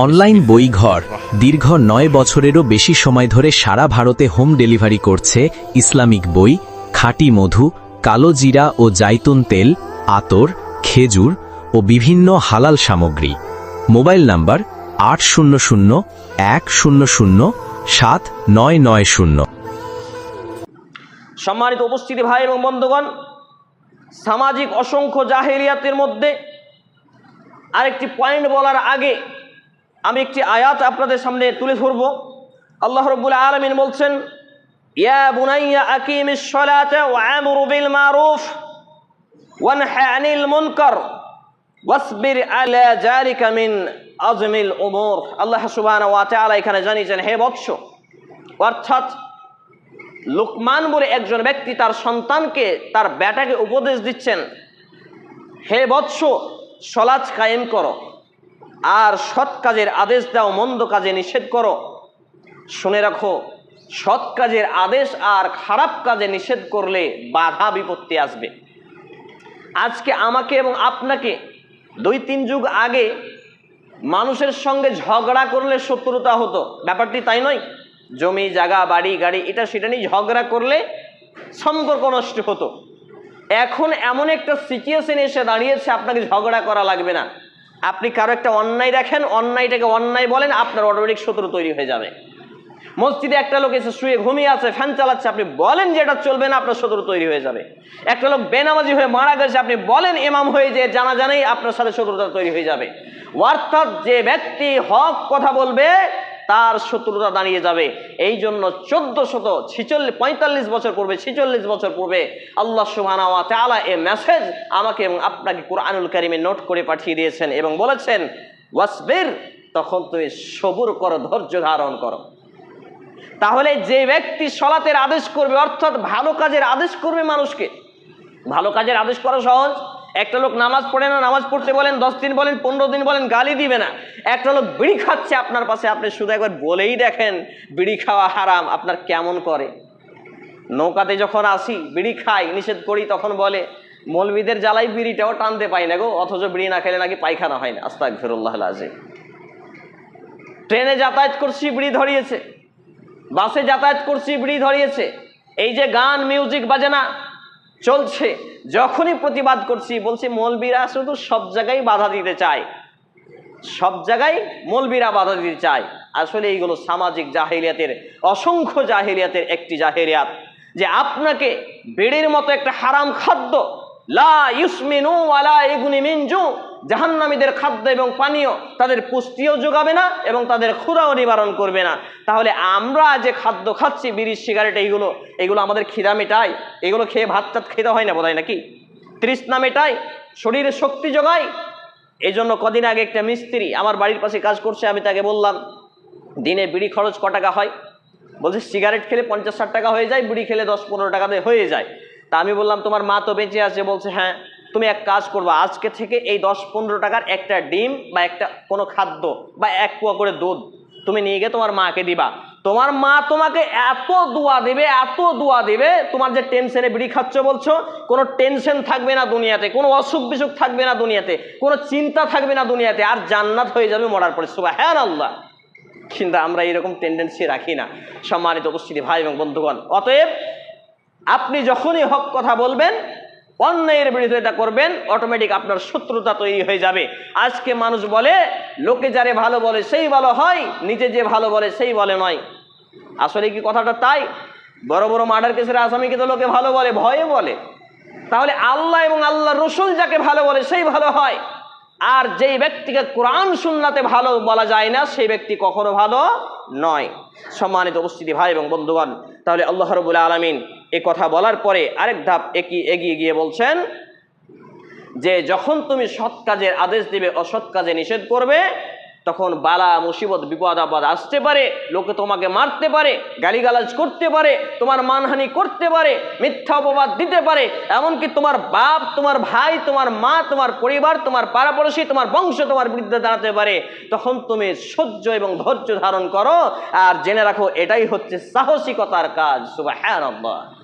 Online বইঘর দীর্ঘ নয় বছরেরও বেশি সময় ধরে সারা ভারতে হোম ডেলিভারি করছে ইসলামিক বই, খাঁটি মধু, কালো জিরা ও জাইতুন তেল, আতর, খেজুর ও বিভিন্ন হালাল সামগ্রী। মোবাইল নাম্বার আট শূন্য শূন্য এক শূন্য শূন্য সাত নয় নয় শূন্য। সম্মানিত উপস্থিতি ভাই এবং বন্ধুগণ, সামাজিক অসংখ্য জাহেরিয়াতের মধ্যে আরেকটি পয়েন্ট বলার আগে আমি একটি আয়াত আপনাদের সামনে তুলে ধরব। আল্লাহ রব্বুল আলমিন বলছেন, ইয়া বুনাইয়া বিল মারুফ ওয়াসবির আল্লাহ এখানে জানিয়েছেন, হে বৎস, অর্থাৎ লুকমান বলে একজন ব্যক্তি তার সন্তানকে, তার বেটাকে উপদেশ দিচ্ছেন, হে বৎস সলাচ কায়েম করো। আর সৎ কাজের আদেশ দাও, মন্দ কাজে নিষেধ করো। শুনে রাখো, সৎ কাজের আদেশ আর খারাপ কাজে নিষেধ করলে বাধা বিপত্তি আসবে। আজকে আমাকে এবং আপনাকে দুই তিন যুগ আগে মানুষের সঙ্গে ঝগড়া করলে শত্রুতা হতো। ব্যাপারটি তাই নয়। জমি, জায়গা, বাড়ি, গাড়ি, এটা সেটা নিয়ে ঝগড়া করলে সম্পর্ক নষ্ট হতো। এখন এমন একটা সিচুয়েশন এসে দাঁড়িয়েছে, আপনাকে ঝগড়া করা লাগবে না। আপনি কারও একটা অন্যায় দেখেন, অন্যায়টাকে অন্যায় বলেন, আপনার অটোমেটিক শত্রু তৈরি হয়ে যাবে। মসজিদে একটা লোক এসে শুয়ে ঘুমিয়ে আছে, ফ্যান চালাচ্ছে, আপনি বলেন যে এটা চলবে না, আপনার শত্রু তৈরি হয়ে যাবে। একটা লোক বেনামাজি হয়ে মারা গেছে, আপনি বলেন এমাম হয়ে যে জানা জানাই আপনার সাথে শত্রুতা তৈরি হয়ে যাবে। অর্থাৎ যে ব্যক্তি হক কথা বলবে তার শত্রুতা দাঁড়িয়ে যাবে। এই জন্য চোদ্দ শত ছিচল্লিশ পঁয়তাল্লিশ বছর পূর্বে, ছিচল্লিশ বছর পূর্বে আল্লাহ সুবহানাহু ওয়া তাআলা এ মেসেজ আমাকে এবং আপনাকে কোরআনুল কারিমে নোট করে পাঠিয়ে দিয়েছেন এবং বলেছেন, ওয়াসবির, তখন তুমি সবুর করো, ধৈর্য ধারণ করো। তাহলে যে ব্যক্তি সলাতের আদেশ করবে, অর্থাৎ ভালো কাজের আদেশ করবে মানুষকে, ভালো কাজের আদেশ করা সহজ? একটা লোক নামাজ পড়ে না, নামাজ পড়তে বলেন, দশ দিন বলেন, পনেরো দিন বলেন, গালি দিবে না। একটা লোক বিড়ি খাচ্ছে আপনার পাশে, আপনি শুধু একবার বলেই দেখেন, বিড়ি খাওয়া হারাম, আপনার কেমন করে? নৌকাতে যখন আসি, বিড়ি খাই, নিষেধ করি, তখন বলে, মৌলবিদের জ্বালাই বিড়িটাও টানতে পাই না গো, অথচ বিড়ি না খেলে নাকি পায়খানা হয় না। আস্তাক ফিরুল্লাহ আজিম ট্রেনে যাতায়াত করছি, বিড়ি ধরিয়েছে। বাসে যাতায়াত করছি, বিড়ি ধরিয়েছে। এই যে গান, মিউজিক বাজে না চলছে। যখনই প্রতিবাদ করছি, বলছি, মৌলবীরা শুধু সব জায়গায় বাধা দিতে চায়। সব জায়গায় মৌলবীরা বাধা দিতে চায়। আসলে এইগুলো সামাজিক জাহেরিয়াতের অসংখ্য জাহেরিয়াতের একটি জাহেরিয়াত যে আপনাকে বেড়ের মতো একটা হারাম খাদ্য জাহান্নামীদের খাদ্য এবং পানীয় তাদের পুষ্টিও যোগাবে না এবং তাদের ক্ষুধাও নিবারণ করবে না। তাহলে আমরা যে খাদ্য খাচ্ছি বিড়ি সিগারেট, এইগুলো, এগুলো আমাদের খিদা মেটায়। এগুলো খেয়ে ভাত টাত খেতে হয় না বোধহয় নাকি? তৃষ্ণা মেটায়, শরীরে শক্তি যোগায়। এই জন্য কদিন আগে একটা মিস্ত্রি আমার বাড়ির পাশে কাজ করছে, আমি তাকে বললাম, দিনে বিড়ি খরচ ক টাকা হয়? বলছে, সিগারেট খেলে পঞ্চাশ ষাট টাকা হয়ে যায়, বিড়ি খেলে দশ পনেরো টাকাতে হয়ে যায়। তা আমি বললাম, তোমার মা তো বেঁচে আছে। বলছে হ্যাঁ তুমি এক কাজ করবা, আজকে থেকে এই দশ পনেরো টাকার একটা ডিম বা একটা কোনো খাদ্য বা এক কুয়া করে দুধ তুমি নিয়ে গিয়ে তোমার মাকে দিবা। তোমার মা তোমাকে এত দোয়া দেবে, এত দোয়া দেবে, তোমার যে টেনশনে বিড়ি খাচ্ছ বলছো, কোনো টেনশন থাকবে না দুনিয়াতে, কোনো অসুখ বিসুখ থাকবে না দুনিয়াতে, কোনো চিন্তা থাকবে না দুনিয়াতে, আর জান্নাত হয়ে যাবে মরার পরে। সুবাহ হ্যাঁ আল্লাহ কিন্তু আমরা এরকম টেন্ডেন্সি রাখি না। সম্মানিত উপস্থিতি ভাই এবং বন্ধুগণ। অতএব আপনি যখনই হক কথা বলবেন, অন্যায়ের বিরোধিতা করবেন অটোমেটিক আপনার শত্রুতা তৈরি হয়ে যাবে। আজকে মানুষ বলে, লোকে যারে ভালো বলে সেই ভালো হয়, নিজে যে ভালো বলে সেই বলে নয়। আসলে কি কথাটা তাই? বড় বড় মার্ডার কেসের আসামিকে তো লোকে ভালো বলে ভয়ে বলে। তাহলে আল্লাহ এবং আল্লাহ রসুল যাকে ভালো বলে সেই ভালো হয়। আর যেই ব্যক্তিকে কোরআন সুন্নাতে ভালো বলা যায় না, সেই ব্যক্তি কখনো ভালো নয়। সম্মানিত উপস্থিতি ভাই এবং বন্ধুগণ, তাহলে আল্লাহ রবুল আলমিন এ কথা বলার পরে আরেক ধাপ একই এগিয়ে গিয়ে বলছেন যে যখন তুমি সৎ কাজের আদেশ দিবে, অসৎ কাজে নিষেধ করবে, তখন বালা, মুসিবত, বিপদ, আপদ আসতে পারে, লোকে তোমাকে মারতে পারে, গালিগালাজ করতে পারে, তোমার মানহানি করতে পারে, মিথ্যা অপবাদ দিতে পারে, এমনকি তোমার বাপ, তোমার ভাই, তোমার মা, তোমার পরিবার, তোমার পাড়াপড়শি, তোমার বংশ, তোমার বিরুদ্ধে দাঁড়াতে পারে, তখন তুমি সহ্য এবং ধৈর্য ধারণ করো, আর জেনে রাখো এটাই হচ্ছে সাহসিকতার কাজ শুভ সুবাহ